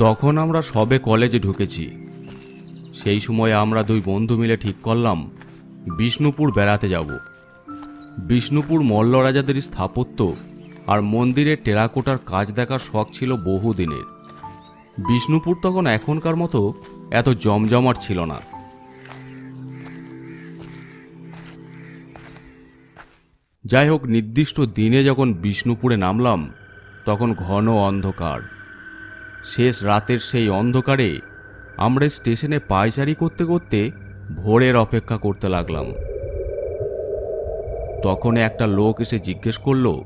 তখন আমরা সবে কলেজে ঢুকেছি। সেই সময় আমরা দুই বন্ধু মিলে ঠিক করলাম, বিষ্ণুপুর বেড়াতে যাব। বিষ্ণুপুর মল্ল রাজাদের স্থাপত্য আর মন্দিরের টেরাকোটার কাজ দেখার শখ ছিল বহুদিনের। বিষ্ণুপুর তখন এখনকার মতো এত জমজমাট ছিল না। যাই হোক, নির্দিষ্ট দিনে যখন বিষ্ণুপুরে নামলাম, তখন ঘন অন্ধকার। শেষ রাতের সেই অন্ধকারে আমরা স্টেশনে পায়চারি করতে করতে ভোরের অপেক্ষা করতে লাগলাম। তখন একটা লোক এসে জিজ্ঞেস করল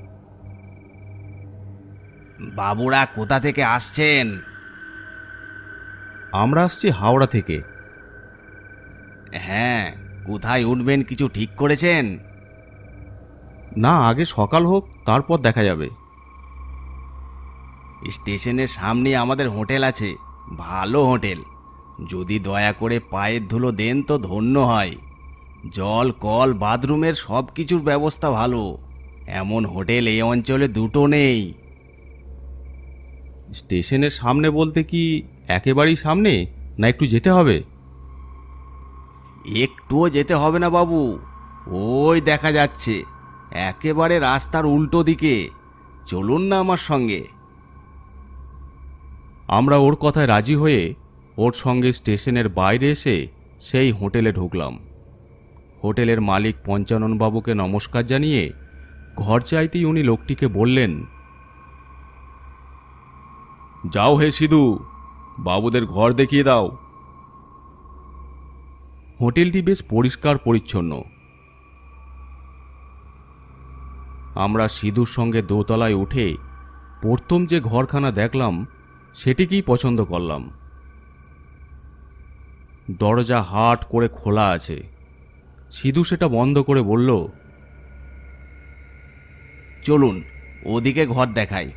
বাবুরা কোথা থেকে আসছেন? আমরা আসছি হাওড়া থেকে। হ্যাঁ কোথায় উঠবেন কিছু ঠিক করেছেন? না আগে সকাল হোক তারপর দেখা যাবে। স্টেশনের সামনে আমাদের হোটেল আছে। ভালো হোটেল। যদি দয়া করে পায়ের ধুলো দেন তো ধন্য হয়। জল কল বাথরুমের সব কিছুর ব্যবস্থা ভালো। এমন হোটেল এই অঞ্চলে দুটো নেই। স্টেশনের সামনে বলতে কি একেবারেই সামনে? না একটু যেতে হবে? একটুও যেতে হবে না বাবু। ওই দেখা যাচ্ছে। একেবারে রাস্তার উল্টো দিকে। চলুন না আমার সঙ্গে। আমরা ওর কথায় রাজি হয়ে ওর সঙ্গে স্টেশনের বাইরে এসে সেই হোটেলে ঢুকলাম। হোটেলের মালিক পঞ্চাননবাবুকে নমস্কার জানিয়ে ঘর চাইতেই উনি লোকটিকে বললেন, যাও হে সিধু, বাবুদের ঘর দেখিয়ে দাও। হোটেলটি বেশ পরিষ্কার পরিচ্ছন্ন। আমরা সিধুর সঙ্গে দোতলায় উঠে প্রথম যে ঘরখানা দেখলাম সেটিকেই পছন্দ করলাম। দরজা হাট করে খোলা আছে। সিধু সেটা বন্ধ করে বলল চলুন ওদিকে ঘর দেখাই।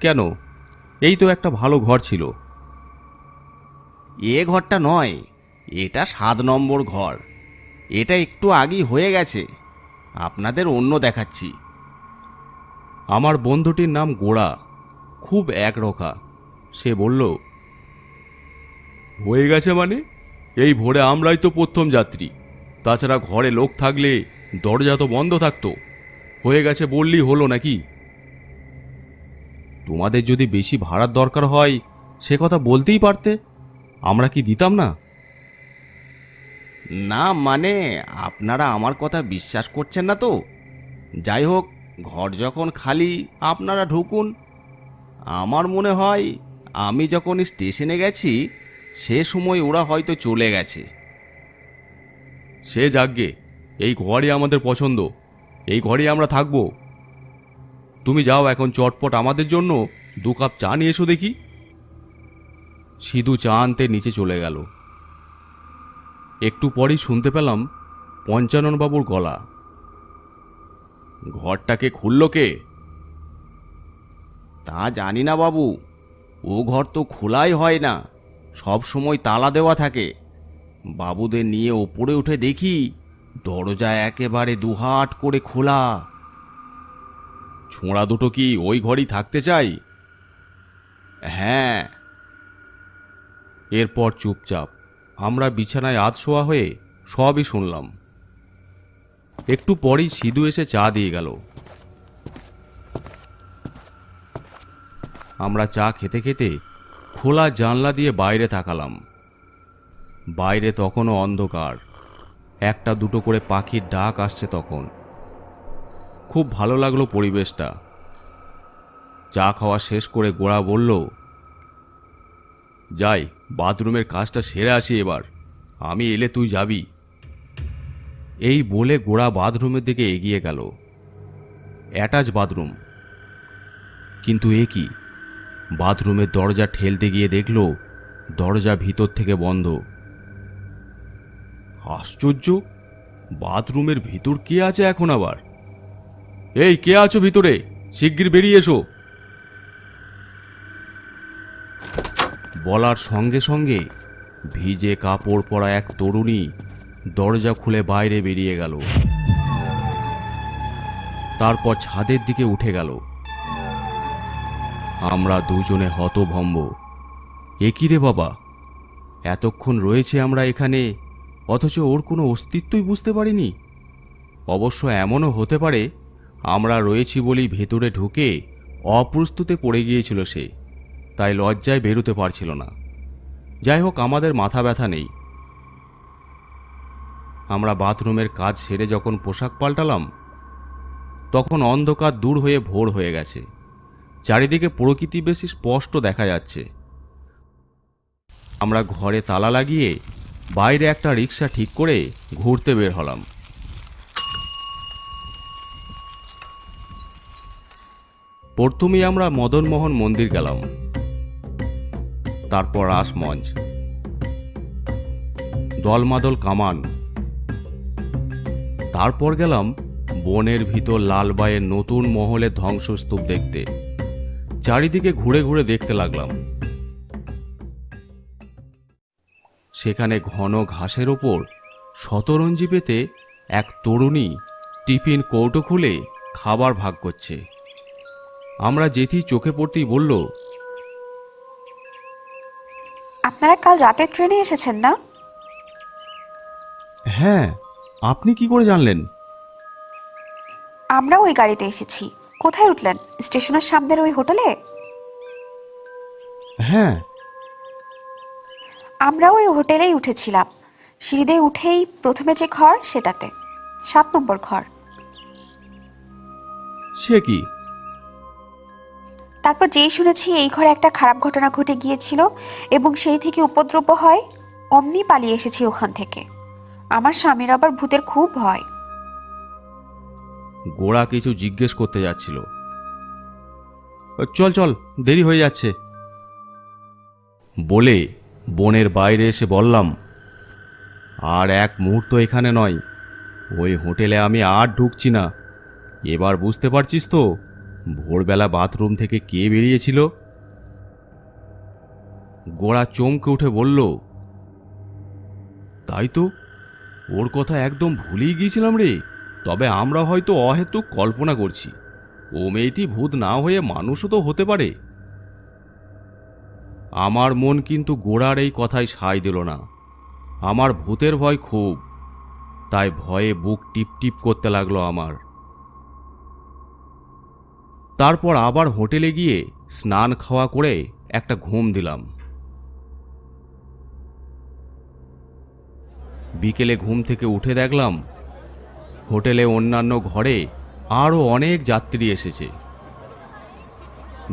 কেন? এই তো একটা ভালো ঘর ছিল। এ ঘরটা নয় এটা সাত নম্বর ঘর। এটা একটু আগেই হয়ে গেছে। আপনাদের অন্য দেখাচ্ছি। আমার বন্ধুটির নাম গোড়া খুব একরোখা সে বলল, হয়ে গেছে মানে? এই ভোরে আমরাই তো প্রথম যাত্রী। তাছাড়া ঘরে লোক থাকলে দরজা তো বন্ধ থাকতো। হয়ে গেছে বললেই হলো নাকি? তোমাদের যদি বেশি ভাড়ার দরকার হয়, সে কথা বলতেই পারতে। আমরা কি দিতাম না? না মানে আপনারা আমার কথা বিশ্বাস করছেন না তো। যাই হোক, ঘর যখন খালি, আপনারা ঢুকুন। আমার মনে হয় আমি যখন স্টেশনে গেছি, সে সময় ওরা হয়তো চলে গেছে। সে যাগ্গে এই ঘরই আমাদের পছন্দ। এই ঘরেই আমরা থাকব। তুমি যাও এখন চটপট আমাদের জন্য দু কাপ চা নিয়ে এসো দেখি। সিধু চা আনতে নিচে চলে গেল। একটু পরেই শুনতে পেলাম পঞ্চাননবাবুর গলা। ঘরটাকে খুলল কে? তা জানি না বাবু। ও ঘর তো খোলাই হয় না, সব সময় তালা দেওয়া থাকে। বাবুদের নিয়ে ওপরে উঠে দেখি দরজা একেবারে দুহাট করে খোলা। ছোঁড়া দুটো কি ওই ঘরেই থাকতে চাই? হ্যাঁ। এরপর চুপচাপ, আমরা বিছানায় আধ শোয়া হয়ে সবই শুনলাম। একটু পরেই সিধু এসে চা দিয়ে গেল। আমরা চা খেতে খেতে খোলা জানলা দিয়ে বাইরে তাকালাম। বাইরে তখনও অন্ধকার। একটা দুটো করে পাখির ডাক আসছে তখন। খুব ভালো লাগল পরিবেশটা। চা খাওয়া শেষ করে গোড়া বলল, যাই, বাথরুমের কাজটা সেরে আসি এবার। আমি এলে তুই যাবি। এই বলে গোড়া বাথরুমের দিকে এগিয়ে গেল। Attach bathroom. কিন্তু এ কি? বাথরুমের দরজা ঠেলতে গিয়ে দেখল, দরজা ভিতর থেকে বন্ধ। আশ্চর্য! বাথরুমের ভিতর কে আছে এখন আবার? এই, কে আছো ভিতরে? শিগগির বেরিয়ে এসো। বলার সঙ্গে সঙ্গে ভিজে কাপড় পরা এক তরুণী দরজা খুলে বাইরে বেরিয়ে গেল। তারপর ছাদের দিকে উঠে গেল। আমরা দুজনে হতভম্ব। একই রে বাবা? এতক্ষণ রয়েছে আমরা এখানে, অথচ ওর কোনো অস্তিত্বই বুঝতে পারিনি। অবশ্য এমনও হতে পারে, আমরা রয়েছি বলেই ভেতরে ঢুকে অপ্রস্তুতে পড়ে গিয়েছিল সে, তাই লজ্জায় বেরোতে পারছিল না। যাই হোক, আমাদের মাথা ব্যথা নেই। আমরা বাথরুমের কাজ সেরে যখন পোশাক পাল্টালাম, তখন অন্ধকার দূর হয়ে ভোর হয়ে গেছে। চারিদিকে প্রকৃতি বেশি স্পষ্ট দেখা যাচ্ছে। আমরা ঘরে তালা লাগিয়ে বাইরে একটা রিক্সা ঠিক করে ঘুরতে বের হলাম। প্রথমেই আমরা মদনমোহন মন্দির গেলাম। তারপর রাসমঞ্চ দলমাদল কামান। তারপর গেলাম বনের ভিতর লালবাইয়ের নতুন মহলের ধ্বংসস্তূপ দেখতে। চারিদিকে ঘুরে ঘুরে দেখতে লাগলাম। সেখানে ঘন ঘাসের ওপর শতরঞ্জি পেতে এক তরুণী টিফিন কৌটো খুলে খাবার ভাগ করছে। আমরা যেতেই চোখে পড়তেই বলল আপনারা কাল রাতের ট্রেনে এসেছেন না? হ্যাঁ আপনি কি করে জানলেন? আমরা ওই গাড়িতে এসেছি। কোথায় উঠলেন? স্টেশনের সামনের ওই হোটেলে? হ্যাঁ। আমরা ওই হোটেলেই উঠেছিলাম। সিঁড়িতে উঠেই প্রথমে যে ঘর সেটাতে। সাত নম্বর ঘর। সে কি? তারপর যেই শুনেছি এই ঘরে একটা খারাপ ঘটনা ঘটে গিয়েছিল এবং সেই থেকে উপদ্রব হয় অমনি পালিয়ে এসেছি ওখান থেকে। আমার স্বামীর আবার ভূতের খুব ভয়। গোড়া কিছু জিজ্ঞেস করতে যাচ্ছিল। চল চল, দেরি হয়ে যাচ্ছে। বলে বনের বাইরে এসে বললাম, আর এক মুহূর্ত এখানে নয়। ওই হোটেলে আমি আর ঢুকছি না। এবার বুঝতে পারছিস তো, ভোরবেলা বাথরুম থেকে কে বেরিয়েছিল? গোড়া চমকে উঠে বলল, তাই তো, ওর কথা একদম ভুলেই গিয়েছিলাম রে। তবে আমরা হয়তো অহেতুক কল্পনা করছি। ও মেয়েটি ভূত না হয়ে মানুষও তো হতে পারে। আমার মন কিন্তু গোড়ার এই কথায় সায় দিল না। আমার ভূতের ভয় খুব, তাই ভয়ে বুক টিপ টিপ করতে লাগল আমার। তারপর আবার হোটেলে গিয়ে স্নান খাওয়া করে একটা ঘুম দিলাম। বিকেলে ঘুম থেকে উঠে দেখলাম হোটেলে অন্যান্য ঘরে আরও অনেক যাত্রী এসেছে।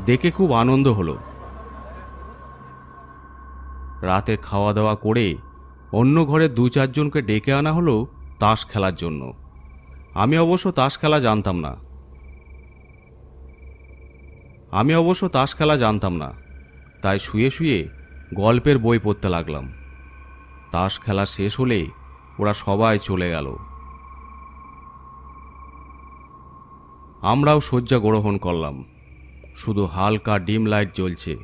দেখে খুব আনন্দ হলো। রাতে খাওয়া দাওয়া করে অন্য ঘরে দু চারজনকে ডেকে আনা হলো তাস খেলার জন্য। আমি অবশ্য তাস খেলা জানতাম না। আমি অবশ্য তাস খেলা জানতাম না, তাই শুয়ে শুয়ে গল্পের বই পড়তে লাগলাম। তাস খেলা শেষ হলে ওরা সবাই চলে গেল। আমরাও শয্যা গ্রহণ করলাম। শুধু হালকা ডিম লাইট জ্বলছে।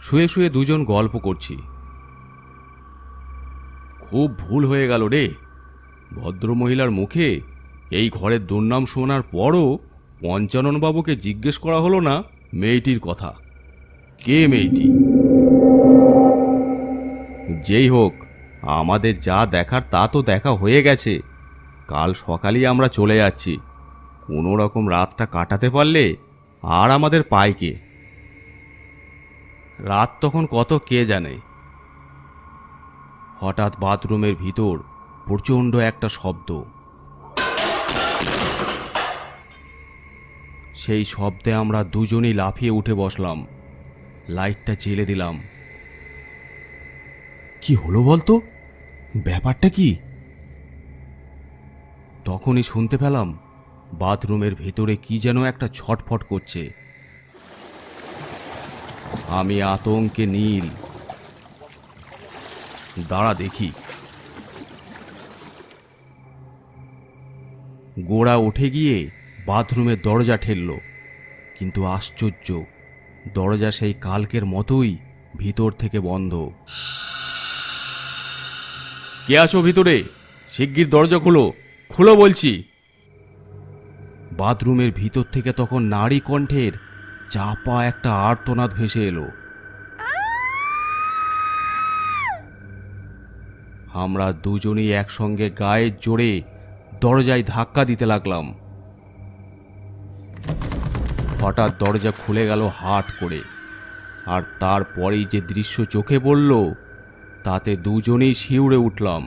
শুয়ে শুয়ে দুজন গল্প করছি। খুব ভুল হয়ে গেল রে। ভদ্রমহিলার মুখে এই ঘরের দুর্নাম শোনার পরও পঞ্চাননবাবুকে জিজ্ঞেস করা হলো না মেয়েটির কথা। কে মেয়েটি? যেই হোক, আমাদের যা দেখার তা তো দেখা হয়ে গেছে। কাল সকালেই আমরা চলে যাচ্ছি। কোনো রকম রাতটা কাটাতে পারলে আর আমাদের পায় কে? রাত তখন কত কে জানে? হঠাৎ বাথরুমের ভিতর প্রচণ্ড একটা শব্দ। সেই শব্দে আমরা দুজনেই লাফিয়ে উঠে বসলাম। লাইটটা জেলে দিলাম। কি হলো বলতো? ব্যাপারটা কি? তখনই শুনতে পেলাম বাথরুমের ভেতরে কি যেন একটা ছটফট করছে। আমি আতঙ্কে নীল। দাঁড়া দেখি। গোড়া উঠে গিয়ে বাথরুমের দরজা ঠেলল। কিন্তু আশ্চর্য, দরজা সেই কালকের মতোই ভিতর থেকে বন্ধ। কে আছো ভিতরে? শিগগির দরজা খুলো। খুলো বলছি। বাথরুমের ভিতর থেকে তখন নারী কণ্ঠের চাপা একটা আর্তনাদ ভেসে এলো। আমরা দুজনেই একসঙ্গে গায়ের জোরে দরজায় ধাক্কা দিতে লাগলাম। হঠাৎ দরজা খুলে গেল হাট করে, আর তারপরেই যে দৃশ্য চোখে পড়ল, তাতে দুজনেই শিউরে উঠলাম।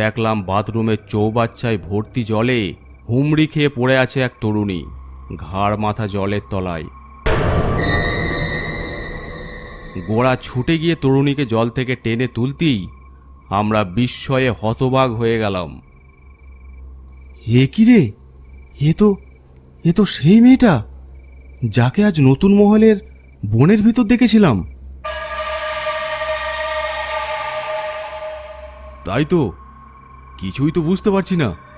দেখলাম বাথরুমের চৌবাচ্চায় ভর্তি জলে হুমড়ি খেয়ে পড়ে আছে এক তরুণী। ঘাড় মাথা জলের তলায়। গোড়া ছুটে গিয়ে তরুণীকে জল থেকে টেনে তুলতেই আমরা বিস্ময়ে হতবাগ হয়ে গেলাম। হে কি রে? এ তো এ তো সেই মেয়েটা, যাকে আজ নতুন মহলের বনের ভিতর দেখেছিলাম। তাই তো, কিছুই তো বুঝতে পারছি না।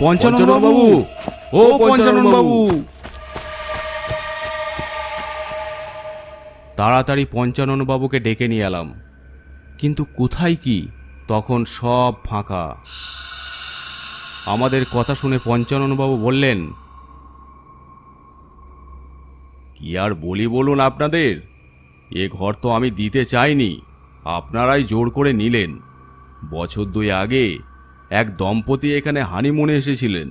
পঞ্চানন বাবু ও পঞ্চানন বাবু তাড়াতাড়ি পঞ্চানন বাবুকে ডেকে নিয়ে এলাম। কিন্তু কোথায় কি? তখন সব ফাঁকা। আমাদের কথা শুনে পঞ্চানন বাবু বললেন কি আর বলি বলুন আপনাদের? এ ঘর তো আমি দিতে চাইনি। আপনারাই জোর করে নিলেন। বছর দুই আগে এক দম্পতি এখানে হানিমুনে এসেছিলেন।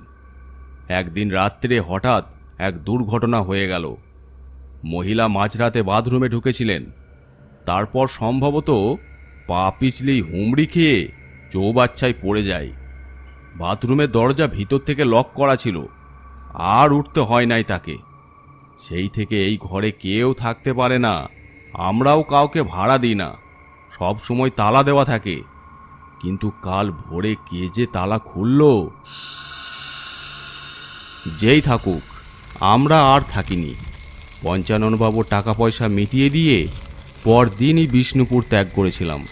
একদিন রাত্রে হঠাৎ এক দুর্ঘটনা হয়ে গেল। মহিলা মাঝরাতে বাথরুমে ঢুকেছিলেন। তারপর সম্ভবত পা পিছলেই হুমড়ি খেয়ে চৌবাচ্চায় পড়ে যায়। বাথরুমের দরজা ভিতর থেকে লক করা ছিল। আর উঠতে হয় নাই তাকে। সেই থেকে এই ঘরে কেউ থাকতে পারে না। আমরাও কাউকে ভাড়া দিই না। সব সময় তালা দেওয়া থাকে। কিন্তু কাল ভোরে কে যে তালা খুলল? যেই থাকুক, আমরা আর থাকিনি। পঞ্চাননবাবু টাকা পয়সা মিটিয়ে দিয়ে পরদিনই বিষ্ণুপুর ত্যাগ করেছিলাম।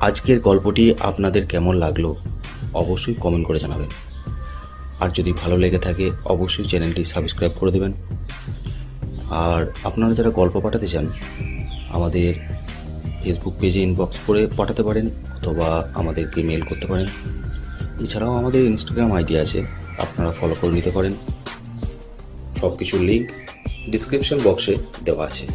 আজকের গল্পটি আপনাদের কেমন লাগল অবশ্যই কমেন্ট করে জানাবেন। আর যদি ভালো লেগে থাকে, অবশ্যই চ্যানেলটি সাবস্ক্রাইব করে দেবেন। আর আপনারা যারা গল্প পাঠাতে চান, আমাদের ফেসবুক পেজে ইনবক্স করে পাঠাতে পারেন অথবা আমাদেরকে মেল করতে পারেন। এছাড়াও আমাদের ইনস্টাগ্রাম আইডি আছে, আপনারা ফলো করে নিতে পারেন। সব কিছুর লিঙ্ক ডিসক্রিপশন বক্সে দেওয়া আছে।